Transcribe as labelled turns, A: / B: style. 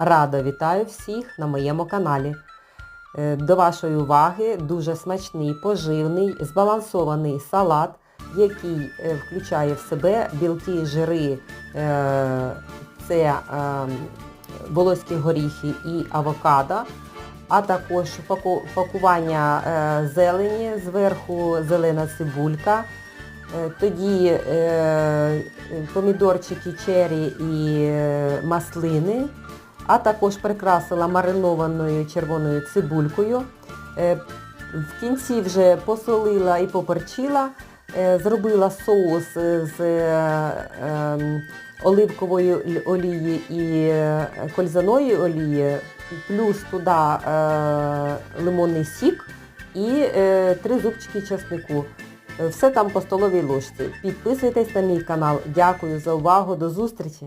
A: Радо вітаю всіх на моєму каналі. Е, До вашої уваги дуже смачний, поживний, збалансований салат, який е, включає в себе білки жири, е, це волоські горіхи і авокадо, а також пакування зелені, зверху зелена цибулька, Тоді помідорчики чері і маслини, а також прикрасила маринованою червоною цибулькою. Е, В кінці вже посолила і поперчила, е, зробила соус з е, ем, оливкової олії і кользаної олії, плюс туди лимонний сік і три зубчики чеснику. Все там по столовій ложці. Підписуйтесь на мій канал. Дякую за увагу. До зустрічі!